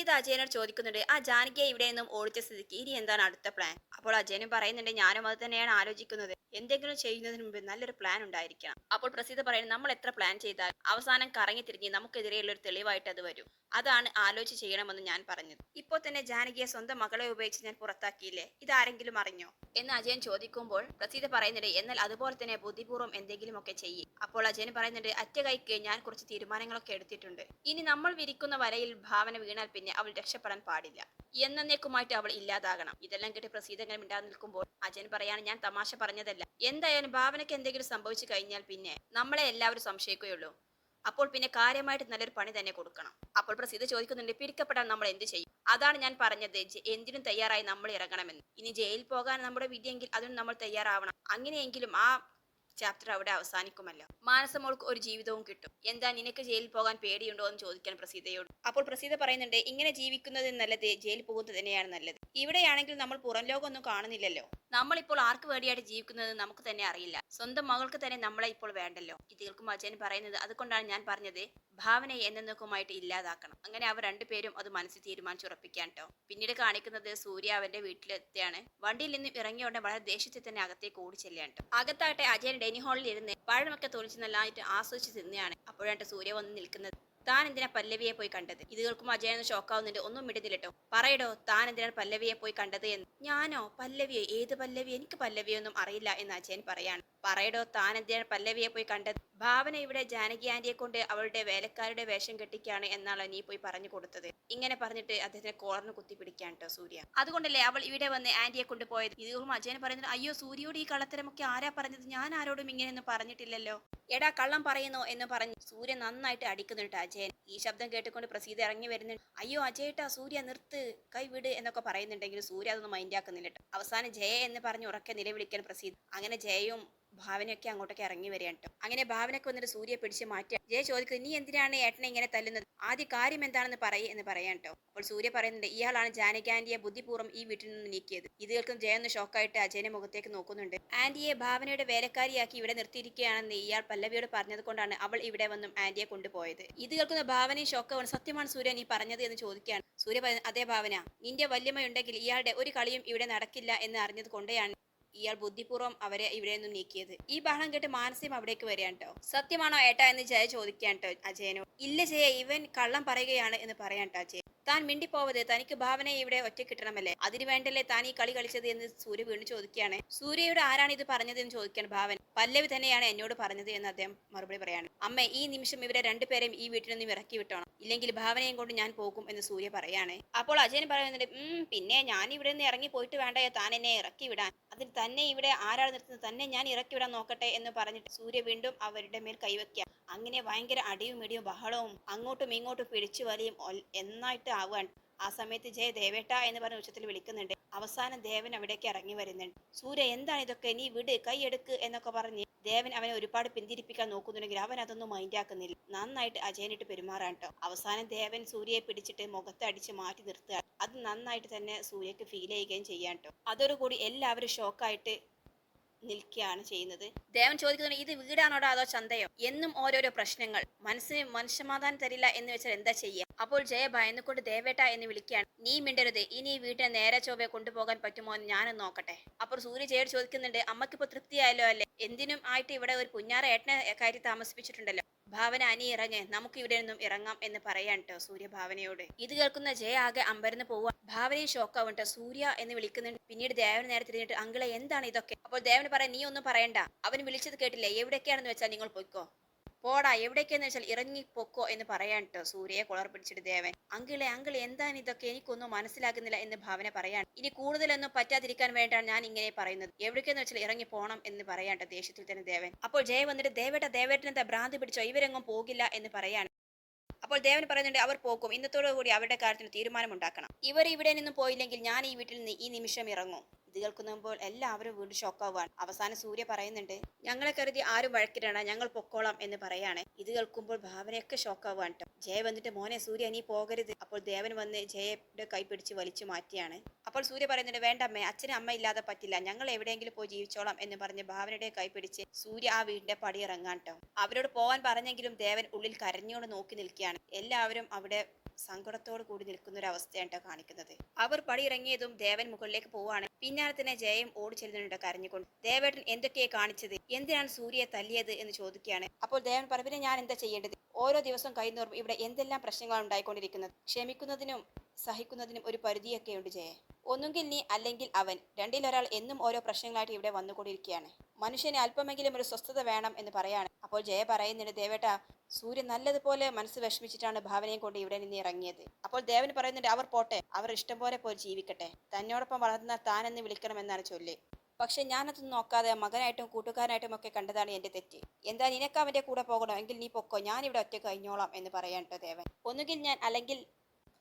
പ്രസീത അജയനോട് ചോദിക്കുന്നുണ്ട് ആ ജാനകിയെ ഇവിടെ നിന്നും ഓടിച്ച സ്ഥിതിക്ക് ഇനി എന്താണ് അടുത്ത പ്ലാൻ അപ്പോൾ അജയനും പറയുന്നുണ്ട് ഞാനും അത് തന്നെയാണ് ആലോചിക്കുന്നത്. എന്തെങ്കിലും ചെയ്യുന്നതിന് മുമ്പ് നല്ലൊരു പ്ലാൻ ഉണ്ടായിരിക്കണം. അപ്പോൾ പ്രസീത പറയുന്നത് നമ്മൾ എത്ര പ്ലാൻ ചെയ്താൽ അവസാനം കറങ്ങി തിരിഞ്ഞ് നമുക്കെതിരെയുള്ള ഒരു തെളിവായിട്ട് അത് വരും. അതാണ് ആലോചിച്ച് ചെയ്യണമെന്ന് ഞാൻ പറഞ്ഞത്. ഇപ്പോൾ തന്നെ ജാനകിയെ സ്വന്തം മകളെ ഉപയോഗിച്ച് ഞാൻ പുറത്താക്കിയില്ലേ? ഇതാരെങ്കിലും അറിഞ്ഞോ? എന്ന് അജയൻ ചോദിക്കുമ്പോൾ പ്രസീത പറയുന്നുണ്ട് എന്നാൽ അതുപോലെ തന്നെ ബുദ്ധിപൂർവം എന്തെങ്കിലുമൊക്കെ ചെയ്യും. അപ്പോൾ അജയൻ പറയുന്നുണ്ട് അറ്റ കൈക്ക് ഞാൻ കുറച്ച് തീരുമാനങ്ങളൊക്കെ എടുത്തിട്ടുണ്ട്. ഇനി നമ്മൾ വിരിക്കുന്ന വരയിൽ ഭാവന വീണാൽ പിന്നെ അവൾ രക്ഷപ്പെടാൻ പാടില്ല. എന്നേക്കുമായിട്ട് അവൾ ഇല്ലാതാകണം. ഇതെല്ലാം കേട്ട് പ്രസീതങ്ങൾ മിണ്ടാതെ നിൽക്കുമ്പോൾ അജയൻ പറയാണ് ഞാൻ തമാശ പറഞ്ഞതല്ല. എന്തായാലും ഭാവനയ്ക്ക് എന്തെങ്കിലും സംഭവിച്ചു കഴിഞ്ഞാൽ പിന്നെ നമ്മളെ എല്ലാവരും സംശയിക്കുകയുള്ളൂ. അപ്പോൾ പിന്നെ കാര്യമായിട്ട് നല്ലൊരു പണി തന്നെ കൊടുക്കണം. അപ്പോൾ പ്രസീത ചോദിക്കുന്നുണ്ട് പിടിക്കപ്പെടാൻ നമ്മൾ എന്ത് ചെയ്യും? അതാണ് ഞാൻ പറഞ്ഞത്. എന്തിനും തയ്യാറായി നമ്മൾ ഇറങ്ങണമെന്ന്. ഇനി ജയിലിൽ പോകാൻ നമ്മുടെ വിധിയെങ്കിൽ അതിനും നമ്മൾ തയ്യാറാവണം. അങ്ങനെയെങ്കിലും ആ ചാപ്റ്റർ അവിടെ അവസാനിക്കുമല്ലോ. മാനസമോൾക്ക് ഒരു ജീവിതവും കിട്ടും. എന്താ നിനക്ക് ജയിലിൽ പോകാൻ പേടിയുണ്ടോ എന്ന് ചോദിക്കാൻ പ്രസീതയോട്. അപ്പോൾ പ്രസീത പറയുന്നുണ്ട് ഇങ്ങനെ ജീവിക്കുന്നത് നല്ലത് ജയിലിൽ പോകുന്നത് തന്നെയാണ് നല്ലത്. ഇവിടെയാണെങ്കിൽ നമ്മൾ പുറം ലോകമൊന്നും കാണുന്നില്ലല്ലോ. നമ്മളിപ്പോൾ ആർക്ക് വേണ്ടിയായിട്ട് ജീവിക്കുന്നത് നമുക്ക് തന്നെ അറിയില്ല. സ്വന്തം മകൾക്ക് തന്നെ നമ്മളെ ഇപ്പോൾ വേണ്ടല്ലോ. ഇത് കേൾക്കുമ്പോൾ അജയൻ പറയുന്നത് അതുകൊണ്ടാണ് ഞാൻ പറഞ്ഞത് ഭാവനയെ എന്നേക്കുമായിട്ട് ഇല്ലാതാക്കണം. അങ്ങനെ അവർ രണ്ടുപേരും അത് മനസ്സിൽ തീരുമാനിച്ചുറപ്പിക്കാൻ കേട്ടോ പിന്നീട് കാണിക്കുന്നത് സൂര്യ അവന്റെ വീട്ടിലെത്തിയാണ്. വണ്ടിയിൽ നിന്ന് ഇറങ്ങിയോടെ വളരെ ദേഷ്യത്തിൽ തന്നെ അകത്തേക്ക് ഓടി ചെല്ലുകയാണ് ട്ടോ. അകത്താട്ടെ അജയൻ ഡൈനിങ് ഹാളിൽ ഇരുന്ന് പഴമൊക്കെ തൊളിച്ച് നല്ലതായിട്ട് ആസ്വദിച്ച് തിന്നെയാണ് അപ്പോഴാണ് സൂര്യ വന്ന് നിൽക്കുന്നത്. താൻ എന്തിനാ പല്ലവിയെ പോയി കണ്ടത്? ഇത് കേൾക്കുമ്പോൾ അജയൻ ഷോക്കാവുന്നുണ്ട് ഒന്നും വിടുന്നില്ല കേട്ടോ പറയടോ താൻ എന്തിനാണ് പല്ലവിയെ പോയി കണ്ടത് എന്ന്? ഞാനോ? പല്ലവിയോ? ഏത് പല്ലവി എനിക്ക് പല്ലവിയൊന്നും അറിയില്ല എന്ന് അജയൻ പറയാണ്. പറയടോ താൻ എന്തിനാണ് പല്ലവിയെ പോയി കണ്ടത്? ഭാവന ഇവിടെ ജാനകി ആന്റിയെ കൊണ്ട് അവളുടെ വേലക്കാരുടെ വേഷം കെട്ടിക്കാണ് എന്നാണ് നീ പോയി പറഞ്ഞു കൊടുത്തത്. ഇങ്ങനെ പറഞ്ഞിട്ട് അദ്ദേഹത്തിന് കോളറിന് കുത്തി പിടിക്കാൻ കേട്ടോ സൂര്യ. അതുകൊണ്ടല്ലേ അവൾ ഇവിടെ വന്ന് ആന്റിയെ കൊണ്ടുപോയത് ഇത് കേൾക്കുമ്പോൾ അജയൻ പറയുന്നത് അയ്യോ സൂര്യയോട് ഈ കള്ളത്തരമൊക്കെ ആരാ പറഞ്ഞത്? ഞാൻ ആരോടും ഇങ്ങനെയൊന്നും പറഞ്ഞിട്ടില്ലല്ലോ. എടാ കള്ളം പറയുന്നോ? എന്ന് പറഞ്ഞു സൂര്യ നന്നായിട്ട് അടിക്കുന്നുണ്ട് അജയൻ ഈ ശബ്ദം കേട്ടുകൊണ്ട് പ്രസീത ഇറങ്ങി വരുന്നുണ്ട് അയ്യോ അജയേട്ടാ സൂര്യ നിർത്ത്. കൈവിട് എന്നൊക്കെ പറയുന്നുണ്ടെങ്കിലും സൂര്യ അതൊന്നും മൈൻഡാക്കുന്നില്ല. അവസാനം ജയ എന്ന് പറഞ്ഞ് ഉറക്കെ നിലവിളിക്കാൻ പ്രസീത. അങ്ങനെ ജയയും ഭാവനയൊക്കെ അങ്ങോട്ടൊക്കെ ഇറങ്ങി വരികയാണ് ട്ടോ. അങ്ങനെ ഭാവനയൊക്കെ വന്നിട്ട് സൂര്യ പിടിച്ച് മാറ്റി ജയ ചോദിക്കുന്നത് നീ എന്തിനാണ് ഏട്ടനെ ഇങ്ങനെ തല്ലുന്നത്? ആദ്യ കാര്യം എന്താണെന്ന് പറയ് എന്ന് പറയാൻ കേട്ടോ. അപ്പോൾ സൂര്യ പറയുന്നുണ്ട് ഇയാളാണ് ജാനകി ആന്റിയെ ബുദ്ധിപൂർവം ഈ വീട്ടിൽ നിന്ന് നീക്കിയത്. ഇത് കേൾക്കും ജയ ഒന്ന് ഷോക്കായിട്ട് അജയന്റെ മുഖത്തേക്ക് നോക്കുന്നുണ്ട്. ആന്റിയെ ഭാവനയുടെ വേലക്കാരിയാക്കി ഇവിടെ നിർത്തിയിരിക്കുകയാണെന്ന് ഇയാൾ പല്ലവിയോട് പറഞ്ഞത് കൊണ്ടാണ് അവൾ ഇവിടെ വന്നും ആന്റിയെ കൊണ്ടുപോയത്. ഇത് കേൾക്കുന്ന ഭാവനയും ഷോക്കാണ് സത്യമാണ് സൂര്യ നീ പറഞ്ഞത് എന്ന് ചോദിക്കുകയാണ്. സൂര്യ അതേ ഭാവന നിന്റെ വല്യമ്മയുണ്ടെങ്കിൽ ഇയാളുടെ ഒരു കളിയും ഇവിടെ നടക്കില്ല എന്ന് അറിഞ്ഞത് കൊണ്ടേയാണ് ഇയാൾ ബുദ്ധിപൂർവം അവരെ ഇവിടെ നിന്നും നീക്കിയത്. ഈ ബഹളം കേട്ട് മാനസികം അവിടേക്ക് വരികയാണ് കേട്ടോ സത്യമാണോ ഏട്ടാ എന്ന് ജയ ചോദിക്കാൻ കേട്ടോ അജയനോ ഇല്ല ജയ ഇവൻ കള്ളം പറയുകയാണ് എന്ന് പറയാൻ കേട്ടോ അജയൻ. താൻ മിണ്ടിപ്പോവത് തനിക്ക് ഭാവനയെ ഇവിടെ ഒറ്റ കിട്ടണമല്ലേ? അതിനു വേണ്ടല്ലേ താൻ ഈ കളി കളിച്ചത് എന്ന് സൂര്യ വീണ്ടും ചോദിക്കുകയാണ്. സൂര്യയോട് ആരാണ് ഇത് പറഞ്ഞത് എന്ന് ചോദിക്കാൻ ഭാവൻ. പല്ലവി തന്നെയാണ് എന്നോട് പറഞ്ഞത് എന്ന് അദ്ദേഹം മറുപടി പറയാണ്. അമ്മ ഈ നിമിഷം ഇവരെ രണ്ടുപേരെയും ഈ വീട്ടിൽ നിന്നും ഇറക്കി വിട്ടോണം. ഇല്ലെങ്കിൽ ഭാവനയും കൊണ്ട് ഞാൻ പോകും എന്ന് സൂര്യ പറയാണ്. അപ്പോൾ അജയൻ പറയുന്നുണ്ട് ഉം പിന്നെ ഞാൻ ഇവിടെ നിന്ന് ഇറങ്ങി പോയിട്ട് വേണ്ട? താൻ എന്നെ ഇറക്കി വിടാൻ. അതിൽ തന്നെ ഇവിടെ ആരാണ് നിർത്തുന്നത്? തന്നെ ഞാൻ ഇറക്കി വിടാൻ നോക്കട്ടെ എന്ന് പറഞ്ഞിട്ട് സൂര്യ വീണ്ടും അവരുടെ മേൽ കൈവയ്ക്കുക അങ്ങനെ ഭയങ്കര അടിയും ഇടിയും ബഹളവും അങ്ങോട്ടും ഇങ്ങോട്ടും പിടിച്ചു വലിയും എന്നായിട്ട് ആവാൻ ആ സമയത്ത് ജയ ദേവേട്ട എന്ന് പറഞ്ഞ ഉച്ചത്തിൽ വിളിക്കുന്നുണ്ട്. അവസാനം ദേവൻ അവിടേക്ക് ഇറങ്ങി വരുന്നുണ്ട്. സൂര്യ എന്താണ് ഇതൊക്കെ? നീ വിട് കൈയെടുക്ക് എന്നൊക്കെ പറഞ്ഞ് ദേവൻ അവനെ ഒരുപാട് പിന്തിരിപ്പിക്കാൻ നോക്കുന്നുണ്ടെങ്കിൽ അവൻ അതൊന്നും മൈൻഡാക്കുന്നില്ല നന്നായിട്ട് അജയനിട്ട് പെരുമാറാൻ കേട്ടോ അവസാനം ദേവൻ സൂര്യയെ പിടിച്ചിട്ട് മുഖത്ത് അടിച്ച് മാറ്റി നിർത്തുക അത് നന്നായിട്ട് തന്നെ സൂര്യക്ക് ഫീൽ ചെയ്യുകയും ചെയ്യാൻ കേട്ടോ അതോടുകൂടി എല്ലാവരും ഷോക്കായിട്ട് നിൽക്കുകയാണ് ചെയ്യുന്നത്. ദേവൻ ചോദിക്കുന്നത് ഇത് വീടാണോടോ അതോ ചന്തയോ? എന്നും ഓരോരോ പ്രശ്നങ്ങൾ. മനസ്സിന് മനുഷ്യമാധാനം തരില്ല എന്ന് വെച്ചാൽ എന്താ ചെയ്യുക അപ്പോൾ ജയ ഭയന്നുകൊണ്ട് ദേവേട്ട എന്ന് വിളിക്കുകയാണ്. നീ മിണ്ടരുത്. ഇനി വീട്ടിൽ നേരെ ചൊവ്വെ കൊണ്ടുപോകാൻ പറ്റുമോ എന്ന് ഞാനും നോക്കട്ടെ. അപ്പോൾ സൂര്യ ജയോട് ചോദിക്കുന്നുണ്ട് അമ്മക്കിപ്പോ തൃപ്തിയായല്ലോ അല്ലേ? എന്തിനും ആയിട്ട് ഇവിടെ ഒരു കുഞ്ഞാറ ഏട്ടനെ കയറ്റി താമസിപ്പിച്ചിട്ടുണ്ടല്ലോ. ഭാവന അനി ഇറങ്ങ് നമുക്ക് ഇവിടെ നിന്നും ഇറങ്ങാം എന്ന് പറയാൻ കേട്ടോ സൂര്യ ഭാവനയോട് ഇത് കേൾക്കുന്ന ജയ ആകെ അമ്പരന്ന് പോവാ. ഭാവനയും ഷോക്കാവും കേട്ടോ സൂര്യ എന്ന് വിളിക്കുന്നുണ്ട്. പിന്നീട് ദേവന് നേരെ തിരിഞ്ഞിട്ട് അങ്കിളെ എന്താണ് ഇതൊക്കെ? അപ്പോൾ ദേവന് പറയാൻ നീ ഒന്നും പറയണ്ട. അവൻ വിളിച്ചത് കേട്ടില്ലേ? എവിടെയൊക്കെയാണെന്ന് വെച്ചാൽ നിങ്ങൾ പൊയ്ക്കോ. പോടാ എവിടേക്കെന്ന് വെച്ചാൽ ഇറങ്ങി പൊക്കോ എന്ന് പറയാൻ കേട്ടോ സൂര്യയെ കുളർ പിടിച്ചിട്ട് ദേവൻ. അങ്കിളെ അങ്കിൾ എന്താണ് ഇതൊക്കെ? എനിക്കൊന്നും മനസ്സിലാകുന്നില്ല എന്ന് ഭാവന പറയാൻ ഇനി കൂടുതലൊന്നും പറ്റാതിരിക്കാൻ വേണ്ടിയാണ് ഞാൻ ഇങ്ങനെ പറയുന്നത്. എവിടേക്കെന്ന് വെച്ചാൽ ഇറങ്ങി പോണം എന്ന് പറയാൻ ദേഷ്യത്തിൽ തന്നെ ദേവൻ. അപ്പോൾ ജയ വന്നിട്ട് ദേവേട്ട ദേവേട്ടനെന്താ ഭ്രാന്ത് പിടിച്ചോ? ഇവരെങ്ങും പോകില്ല എന്ന് പറയാണ്. അപ്പോൾ ദേവൻ പറയുന്നുണ്ട് അവർ പോകും ഇന്നത്തോടു കൂടി അവരുടെ കാര്യത്തിൽ തീരുമാനമുണ്ടാക്കണം. ഇവർ ഇവിടെ നിന്നും പോയില്ലെങ്കിൽ ഞാൻ ഈ വീട്ടിൽ നിന്ന് ഈ നിമിഷം ഇറങ്ങും. ഇത് കേൾക്കുമ്പോൾ എല്ലാവരും വീണ്ടും ഷോക്കാവുകയാണ്. അവസാനം സൂര്യ പറയുന്നുണ്ട് ഞങ്ങളെ കരുതി ആരും വഴക്കിട്ടാണ് ഞങ്ങൾ പൊക്കോളാം എന്ന് പറയാണ്. ഇത് കേൾക്കുമ്പോൾ ഭാവനയൊക്കെ ഷോക്കാവുകയാണ് ട്ടോ ജയ വന്നിട്ട് മോനെ സൂര്യ നീ പോകരുത്. അപ്പോൾ ദേവൻ വന്ന് ജയയുടെ കൈ പിടിച്ച് വലിച്ചു മാറ്റിയാണ് അപ്പോൾ സൂര്യ പറയുന്നുണ്ട് വേണ്ട അമ്മേ അച്ഛനും അമ്മ ഇല്ലാതെ പറ്റില്ല. ഞങ്ങൾ എവിടെയെങ്കിലും പോയി ജീവിച്ചോളാം എന്ന് പറഞ്ഞ് ഭാവനയുടെ കൈ പിടിച്ച് സൂര്യ ആ വീടിന്റെ പടി ഇറങ്ങാൻ കേട്ടോ. അവരോട് പോകാൻ പറഞ്ഞെങ്കിലും ദേവൻ ഉള്ളിൽ കരഞ്ഞുകൊണ്ട് നോക്കി നിൽക്കുകയാണ്. എല്ലാവരും അവിടെ സങ്കടത്തോട് കൂടി നിൽക്കുന്ന ഒരു അവസ്ഥയാണ് കാണിക്കുന്നത്. അവർ പടിയിറങ്ങിയതും ദേവൻ മുകളിലേക്ക് പോവാണ് പിന്നാലെ തന്നെ ജയം ഓടിച്ചെല്ലുന്നുണ്ട് കരഞ്ഞുകൊണ്ട്. ദേവേട്ടൻ എന്തൊക്കെയാ കാണിച്ചത്? എന്തിനാണ് സൂര്യയെ തല്ലിയത് എന്ന് ചോദിക്കുകയാണ്. അപ്പോൾ ദേവൻ പറഞ്ഞു "പിന്നെ ഞാൻ എന്താ ചെയ്യേണ്ടത്? ഓരോ ദിവസം കഴിയുന്നോറും ഇവിടെ എന്തെല്ലാം പ്രശ്നങ്ങളാണ് ഉണ്ടായിക്കൊണ്ടിരിക്കുന്നത്? ക്ഷമിക്കുന്നതിനും സഹിക്കുന്നതിനും ഒരു പരിധിയൊക്കെയുണ്ട് ജയ. ഒന്നുകിൽ നീ അല്ലെങ്കിൽ അവൻ. രണ്ടിലൊരാൾ എന്നും ഓരോ പ്രശ്നങ്ങളായിട്ട് ഇവിടെ വന്നുകൊണ്ടിരിക്കുകയാണ്. മനുഷ്യന് അല്പമെങ്കിലും ഒരു സ്വസ്ഥത വേണം എന്ന് പറയാണ്. അപ്പോൾ ജയ പറയുന്നുണ്ട് ദേവേട്ട സൂര്യൻ നല്ലതുപോലെ മനസ്സ് വിഷമിച്ചിട്ടാണ് ഭാവനയും കൊണ്ട് ഇവിടെ നിന്ന് ഇറങ്ങിയത്. അപ്പോൾ ദേവൻ പറയുന്നുണ്ട് അവർ പോട്ടെ അവർ ഇഷ്ടം പോലെ പോയി ജീവിക്കട്ടെ. തന്നോടൊപ്പം വളർന്ന താനെന്ന് വിളിക്കണമെന്നാണ് ചൊല്ല്. പക്ഷെ ഞാനതൊന്നും നോക്കാതെ മകനായിട്ടും കൂട്ടുകാരനായിട്ടും ഒക്കെ കണ്ടതാണ് എന്റെ തെറ്റ്. എന്താ നിനക്ക് അവന്റെ കൂടെ പോകണോ? എങ്കിൽ നീ പൊക്കോ. ഞാൻ ഇവിടെ ഒറ്റ കഴിഞ്ഞോളാം എന്ന് പറയാൻ ദേവൻ. ഒന്നുകിൽ ഞാൻ അല്ലെങ്കിൽ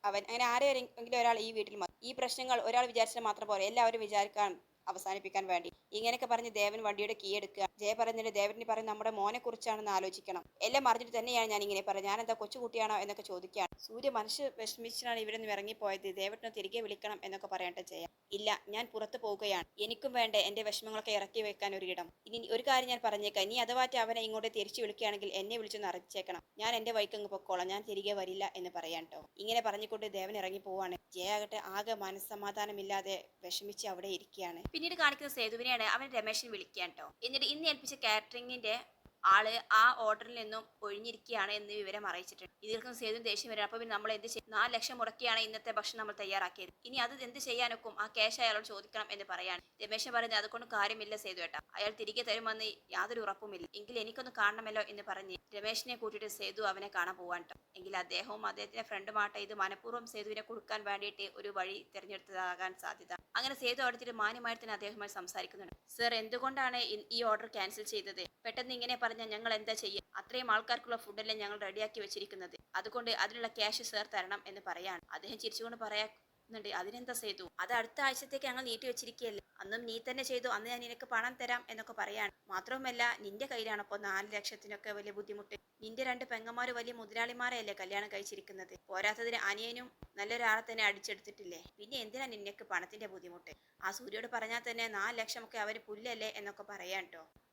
അവൻ അങ്ങനെ ആരെങ്കിലും ഒരാൾ ഈ വീട്ടിൽ ഈ പ്രശ്നങ്ങൾ ഒരാൾ വിചാരിച്ചാൽ മാത്രം പോരെ എല്ലാവരും വിചാരിക്കാൻ അവസാനിപ്പിക്കാൻ വേണ്ടി. ഇങ്ങനെയൊക്കെ പറഞ്ഞ് ദേവൻ വണ്ടിയുടെ കീ എടുക്കുക. ജയ പറയുന്നതിന് ദേവന് പറയും നമ്മുടെ മോനെ കുറിച്ചാണെന്ന് ആലോചിക്കണം. എല്ലാം അറിഞ്ഞിട്ട് തന്നെയാണ് ഞാൻ ഇങ്ങനെ പറയുന്നത്. ഞാൻ എന്താ കൊച്ചുകുട്ടിയാണോ എന്നൊക്കെ ചോദിക്കുകയാണ്. സൂര്യ മനസ്സ് വിഷമിച്ചാണ് ഇവിടെ നിന്ന് ഇറങ്ങിപ്പോയത്. ദേവട്ടിനെ തിരികെ വിളിക്കണം എന്നൊക്കെ പറയട്ടെ ജയ. ഇല്ല ഞാൻ പുറത്തു പോവുകയാണ്. എനിക്കും വേണ്ട എന്റെ വിഷമങ്ങളൊക്കെ ഇറക്കി വെക്കാൻ ഒരു ഇടം ഇനി ഒരു കാര്യം ഞാൻ പറഞ്ഞേക്കാം. നീ അഥവാറ്റ അവനെ ഇങ്ങോട്ട് തിരിച്ചു വിളിക്കുകയാണെങ്കിൽ എന്നെ വിളിച്ചൊന്ന് അറിയിച്ചേക്കണം. ഞാൻ എന്റെ വൈക്കങ്ങ് പൊക്കോളാം. ഞാൻ തിരികെ വരില്ല എന്ന് പറയാൻ കേട്ടോ ഇങ്ങനെ പറഞ്ഞുകൊണ്ട് ദേവൻ ഇറങ്ങി പോവാണ്. ജയ ആകട്ടെ ആകെ മനസ്സമാധാനമില്ലാതെ വിഷമിച്ച് അവിടെ ഇരിക്കുകയാണ്. പിന്നീട് കാണിക്കുന്ന സേതുവിനെയാണ് അവൻ രമേശൻ വിളിക്കാൻ കേട്ടോ എന്നിട്ട് ഇന്ന് ഏൽപ്പിച്ച കാറ്ററിംഗിന്റെ ആൾ ആ ഓർഡറിൽ നിന്നും ഒഴിഞ്ഞിരിക്കുകയാണ് എന്ന് വിവരം അറിയിച്ചിട്ടുണ്ട്. ഇതിൽക്കും സേതു ദേഷ്യം വരും. അപ്പോൾ പിന്നെ നമ്മൾ എന്ത് ചെയ്യും? നാല് ലക്ഷം മുടക്കിയാണ് ഇന്നത്തെ ഭക്ഷണം നമ്മൾ തയ്യാറാക്കിയത്. ഇനി അത് എന്ത് ചെയ്യാനൊക്കും? ആ ക്യാഷ് അയാളോട് ചോദിക്കണം എന്ന് പറയാണ്. രമേശൻ പറയുന്നത് അതുകൊണ്ട് കാര്യമില്ല സേതു ഏട്ടാ. അയാൾ തിരികെ തരുമെന്ന് യാതൊരു ഉറപ്പുമില്ല. എങ്കിൽ എനിക്കൊന്ന് കാണണമല്ലോ എന്ന് പറഞ്ഞ് രമേശിനെ കൂട്ടിയിട്ട് സേതു അവനെ കാണാൻ പോവാൻ എങ്കിൽ അദ്ദേഹവും അദ്ദേഹത്തിന്റെ ഫ്രണ്ടുമായിട്ട് ഇത് മനഃപൂർവം സേതുവിനെ കൊടുക്കാൻ വേണ്ടിയിട്ട് ഒരു വഴി തിരഞ്ഞെടുത്തതാകാൻ സാധ്യത. അങ്ങനെ സേതു അടുത്തിട്ട് മാന്യമായിട്ട് തന്നെ അദ്ദേഹവുമായി സംസാരിക്കുന്നുണ്ട്. സർ എന്തുകൊണ്ടാണ് ഈ ഓർഡർ ക്യാൻസൽ ചെയ്തത്? പെട്ടെന്ന് ഇങ്ങനെ പറഞ്ഞാൽ ഞങ്ങൾ എന്താ ചെയ്യുക അത്രയും ആൾക്കാർക്കുള്ള ഫുഡല്ലേ ഞങ്ങൾ റെഡിയാക്കി വെച്ചിരിക്കുന്നത്. അതുകൊണ്ട് അതിനുള്ള ക്യാഷ് സർ തരണം എന്ന് പറയാണ്. അദ്ദേഹം ചിരിച്ചുകൊണ്ട് പറയാന്നുണ്ട് അതിനെന്താ ചെയ്തു അത് അടുത്ത ആഴ്ചത്തേക്ക് ഞങ്ങൾ നീട്ടി വെച്ചിരിക്കുകയല്ലേ? അന്നും നീ തന്നെ ചെയ്തു. അന്ന് ഞാൻ നിനക്ക് പണം തരാം എന്നൊക്കെ പറയാണ്. മാത്രവുമല്ല നിന്റെ കയ്യിലാണ് അപ്പോൾ നാല് ലക്ഷത്തിനൊക്കെ വലിയ ബുദ്ധിമുട്ട്. നിന്റെ രണ്ട് പെങ്ങന്മാർ വലിയ മുതലാളിമാരെയല്ലേ കല്യാണം കഴിച്ചിരിക്കുന്നത്? പോരാത്തതിന് അനിയനും നല്ലൊരാളെ തന്നെ അടിച്ചെടുത്തിട്ടില്ലേ? പിന്നെ എന്തിനാ നിനക്ക് പണത്തിന്റെ ബുദ്ധിമുട്ട്? ആ സൂര്യോട് പറഞ്ഞാൽ തന്നെ നാല് ലക്ഷമൊക്കെ അവർ പുല്ലല്ലേ എന്നൊക്കെ പറയാൻ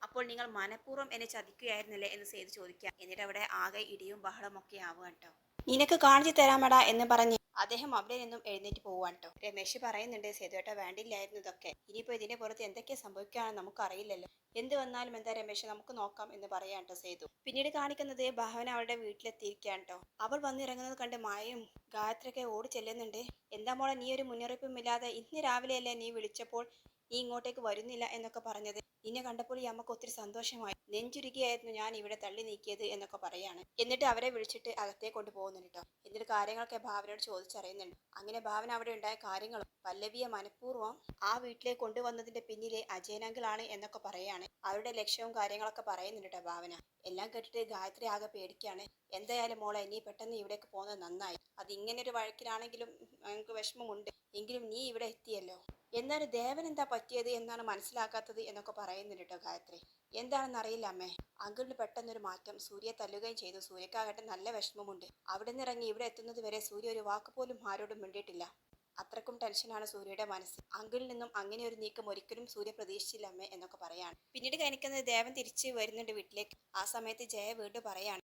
അപ്പോൾ നിങ്ങൾ മനഃപൂർവം എന്നെ ചതിക്കുകയായിരുന്നല്ലേ എന്ന് സേതു ചോദിക്കാം. എന്നിട്ട് അവിടെ ആകെ ഇടിയും ബഹളമൊക്കെ ആവുക കേട്ടോ നിനക്ക് കാണിച്ചു തരാമടാ എന്ന് പറഞ്ഞ് അദ്ദേഹം അവിടെ നിന്നും എഴുന്നേറ്റ് പോവാൻ കേട്ടോ രമേശ് പറയുന്നുണ്ട് സേതുവേട്ട വേണ്ടില്ലായിരുന്നു ഇതൊക്കെ. ഇനിയിപ്പോ ഇതിന്റെ പുറത്ത് എന്തൊക്കെ സംഭവിക്കുകയാണെന്ന് നമുക്കറിയില്ലല്ലോ. എന്ത് വന്നാലും എന്താ രമേശ് നമുക്ക് നോക്കാം എന്ന് പറയാൻ കേട്ടോ സേതു. പിന്നീട് കാണിക്കുന്നത് ഭവൻ അവളുടെ വീട്ടിലെത്തിയിരിക്കുകയാണ് കേട്ടോ അവൾ വന്നിറങ്ങുന്നത് കണ്ട് മായയും ഗായത്രിയൊക്കെ ഓടി ചെല്ലുന്നുണ്ട്. എന്താ മോളെ നീ ഒരു മുന്നറിയിപ്പും ഇല്ലാതെ ഇന്ന് രാവിലെയല്ലേ നീ വിളിച്ചപ്പോൾ നീ ഇങ്ങോട്ടേക്ക് വരുന്നില്ല എന്നൊക്കെ പറഞ്ഞത് നിന്നെ കണ്ടപ്പോൾ ഈ അമ്മയ്ക്ക് ഒത്തിരി സന്തോഷമായി. നെഞ്ചുരുകിയായിരുന്നു ഞാൻ ഇവിടെ തള്ളി നീക്കിയത് എന്നൊക്കെ പറയാണ്. എന്നിട്ട് അവരെ വിളിച്ചിട്ട് അകത്തേ കൊണ്ടുപോകുന്നുണ്ട് കേട്ടോ എന്നിട്ട് കാര്യങ്ങളൊക്കെ ഭാവനയോട് ചോദിച്ചറിയുന്നുണ്ട്. അങ്ങനെ ഭാവന അവിടെ ഉണ്ടായ കാര്യങ്ങളും പല്ലവിയെ മനഃപൂർവം ആ വീട്ടിലേക്ക് കൊണ്ടുവന്നതിന്റെ പിന്നിലെ അജയനങ്കിളാണ് എന്നൊക്കെ പറയാണ്. അവരുടെ ലക്ഷ്യവും കാര്യങ്ങളൊക്കെ പറയുന്നുണ്ട് ഭാവന. എല്ലാം കേട്ടിട്ട് ഗായത്രി ആകെ പേടിക്കാണ്. എന്തായാലും മോളെ നീ പെട്ടെന്ന് ഇവിടേക്ക് പോകുന്നത് നന്നായി. അത് ഇങ്ങനെ ഒരു വഴക്കിലാണെങ്കിലും ഞങ്ങൾക്ക് വിഷമമുണ്ട്. എങ്കിലും നീ ഇവിടെ എത്തിയല്ലോ. എന്നാലും ദേവൻ എന്താ പറ്റിയത് എന്നാണ് മനസ്സിലാക്കാത്തത് എന്നൊക്കെ പറയുന്നുണ്ട് കേട്ടോ ഗായത്രി. എന്താണെന്ന് അറിയില്ല അമ്മേ. അങ്കിളിന് പെട്ടെന്നൊരു മാറ്റം. സൂര്യയെ തല്ലുകയും ചെയ്തു. സൂര്യക്കാകട്ടെ നല്ല വിഷമമുണ്ട്. അവിടെ നിന്ന് ഇറങ്ങി ഇവിടെ എത്തുന്നത് വരെ സൂര്യ ഒരു വാക്ക് പോലും ആരോടും മിണ്ടിയിട്ടില്ല. അത്രക്കും ടെൻഷനാണ് സൂര്യയുടെ മനസ്സ്. അങ്കിളിൽ നിന്നും അങ്ങനെ ഒരു നീക്കം ഒരിക്കലും സൂര്യ പ്രതീക്ഷിച്ചില്ല അമ്മേ എന്നൊക്കെ പറയാണ്. പിന്നീട് കാണിക്കുന്നത് ദേവൻ തിരിച്ച് വരുന്നുണ്ട് വീട്ടിലേക്ക്. ആ സമയത്ത് ജയ വീണ്ടും പറയാണ്.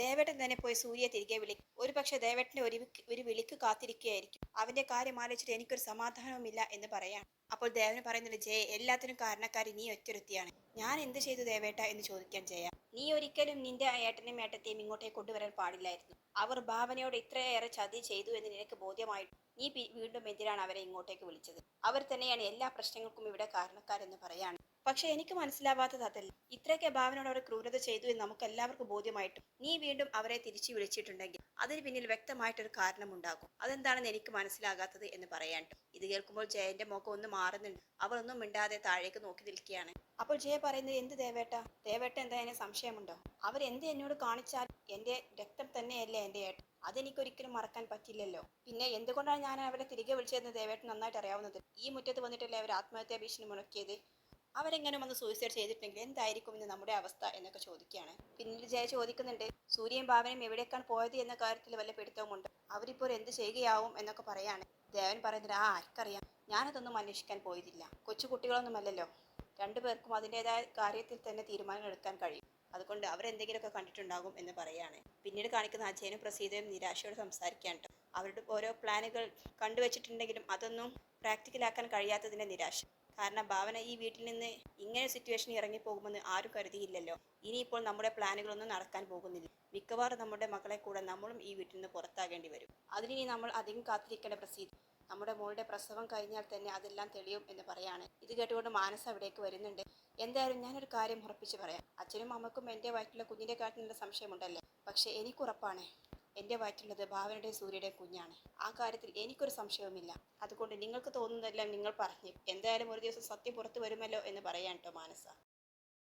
ദേവേട്ടൻ തന്നെ പോയി സൂര്യയെ തിരികെ വിളിക്കും ഒരു ദേവേട്ടന്റെ ഒരു ഒരു വിളിക്ക് കാത്തിരിക്കുകയായിരിക്കും. അവന്റെ കാര്യം ആലോചിച്ചിട്ട് എനിക്കൊരു സമാധാനവുമില്ല എന്ന് പറയാം അപ്പോൾ ദേവന് പറയുന്നുണ്ട് ജയ എല്ലാത്തിനും കാരണക്കാരി നീ ഒറ്റൊരുത്തിയാണ്. ഞാൻ എന്ത് ചെയ്തു ദേവേട്ട എന്ന് ചോദിക്കാൻ ജയ. നീ ഒരിക്കലും നിന്റെ ഏട്ടനെയും ഏട്ടത്തെയും ഇങ്ങോട്ടേ കൊണ്ടുവരാൻ പാടില്ലായിരുന്നു. അവർ ഭാവനയോട് ഇത്രയേറെ ചതി ചെയ്തു എന്ന് നിനക്ക് ബോധ്യമായിട്ട് നീ വീണ്ടും എന്തിനാണ് അവരെ ഇങ്ങോട്ടേക്ക് വിളിച്ചത്? അവർ തന്നെയാണ് എല്ലാ പ്രശ്നങ്ങൾക്കും ഇവിടെ കാരണക്കാരെന്ന് പറയാണ്. പക്ഷെ എനിക്ക് മനസ്സിലാവാത്തത് അതല്ല. ഇത്രയൊക്കെ ഭാവനോട് അവർ ക്രൂരത ചെയ്തു എന്ന് നമുക്ക് എല്ലാവർക്കും ബോധ്യമായിട്ടും. നീ വീണ്ടും അവരെ തിരിച്ചു വിളിച്ചിട്ടുണ്ടെങ്കിൽ അതിന് പിന്നിൽ വ്യക്തമായിട്ടൊരു കാരണമുണ്ടാകും. അതെന്താണെന്ന് എനിക്ക് മനസ്സിലാകാത്തത് എന്ന് പറയാൻ. ഇത് കേൾക്കുമ്പോൾ ജയന്റെ മുഖം ഒന്ന് മാറുന്നുണ്ട്. അവൾ ഒന്നും മിണ്ടാതെ താഴേക്ക് നോക്കി നിൽക്കുകയാണ്. അപ്പോൾ ജയ പറയുന്നത് എന്ത് ദേവേട്ട? ദേവേട്ട എന്താ എന്നെ സംശയമുണ്ടോ? അവരെന്ത് എന്നോട് കാണിച്ചാൽ എന്റെ രക്തം തന്നെയല്ലേ എന്റെ ഏട്ടൻ? അതെനിക്കൊരിക്കലും മറക്കാൻ പറ്റില്ലല്ലോ. പിന്നെ എന്തുകൊണ്ടാണ് ഞാൻ അവരെ തിരികെ വിളിച്ചതെന്ന് ദേവേട്ടൻ നന്നായിട്ട് അറിയാവുന്നത്? ഈ മുറ്റത്ത് വന്നിട്ടല്ലേ അവർ ആത്മഹത്യാ ഭീഷണി മുഴക്കിയത്? അവരെങ്ങനെ വന്ന് സൂയിസൈഡ് ചെയ്തിട്ടുണ്ടെങ്കിൽ എന്തായിരിക്കും ഇന്ന് നമ്മുടെ അവസ്ഥ എന്നൊക്കെ ചോദിക്കുകയാണ്. പിന്നീട് ജയ ചോദിക്കുന്നുണ്ട് സൂര്യൻ ഭാവനയും എവിടേക്കാണ് പോയത് എന്ന കാര്യത്തിൽ വല്ല പിടുത്തവുമുണ്ട്? അവരിപ്പോൾ എന്ത് ചെയ്യുകയാവും? എന്നൊക്കെ പറയാണ്. ദേവൻ പറയുന്നത് ആ ആർക്കറിയാം ഞാനതൊന്നും അന്വേഷിക്കാൻ പോയതില്ല. കൊച്ചു കുട്ടികളൊന്നുമല്ലല്ലോ. രണ്ടുപേർക്കും അതിന്റെതായ കാര്യത്തിൽ തന്നെ തീരുമാനം എടുക്കാൻ കഴിയും. അതുകൊണ്ട് അവരെന്തെങ്കിലുമൊക്കെ കണ്ടിട്ടുണ്ടാകും എന്ന് പറയാണ്. പിന്നീട് കാണിക്കുന്ന അജയനും പ്രസീതയും നിരാശയോട് സംസാരിക്കാൻ അവരുടെ ഓരോ പ്ലാനുകൾ കണ്ടുവച്ചിട്ടുണ്ടെങ്കിലും അതൊന്നും പ്രാക്ടിക്കലാക്കാൻ കഴിയാത്തതിന്റെ നിരാശ. കാരണം ഭാവന ഈ വീട്ടിൽ നിന്ന് ഇങ്ങനെ സിറ്റുവേഷനിൽ ഇറങ്ങിപ്പോകുമെന്ന് ആരും കരുതിയില്ലല്ലോ. ഇനിയിപ്പോൾ നമ്മുടെ പ്ലാനുകളൊന്നും നടക്കാൻ പോകുന്നില്ല. മിക്കവാറും നമ്മുടെ മക്കളെ കൂടെ നമ്മളും ഈ വീട്ടിൽ നിന്ന് പുറത്താകേണ്ടി വരും. അതിനി നമ്മൾ അധികം കാത്തിരിക്കേണ്ട പ്രസീതി. നമ്മുടെ മോളുടെ പ്രസവം കഴിഞ്ഞാൽ തന്നെ അതെല്ലാം തെളിയും എന്ന് പറയാണ്. ഇത് കേട്ടുകൊണ്ട് മാനസ് അവിടേക്ക് വരുന്നുണ്ട്. എന്തായാലും ഞാനൊരു കാര്യം ഉറപ്പിച്ച് പറയാം. അച്ഛനും അമ്മക്കും എന്റെ വയറ്റിലെ കുഞ്ഞിന്റെ കാര്യത്തിലുള്ള സംശയമുണ്ടല്ലേ? പക്ഷേ എനിക്കുറപ്പാണ് എന്റെ വയറ്റിലുള്ളത് ഭാവനയുടെ സൂര്യയുടെ കുഞ്ഞാണ്. ആ കാര്യത്തിൽ എനിക്കൊരു സംശയവുമില്ല. അതുകൊണ്ട് നിങ്ങൾക്ക് തോന്നുന്നതെല്ലാം നിങ്ങൾ പറഞ്ഞു. എന്തായാലും ഒരു ദിവസം സത്യം പുറത്തു വരുമല്ലോ എന്ന് പറയാൻ കേട്ടോ മാനസ.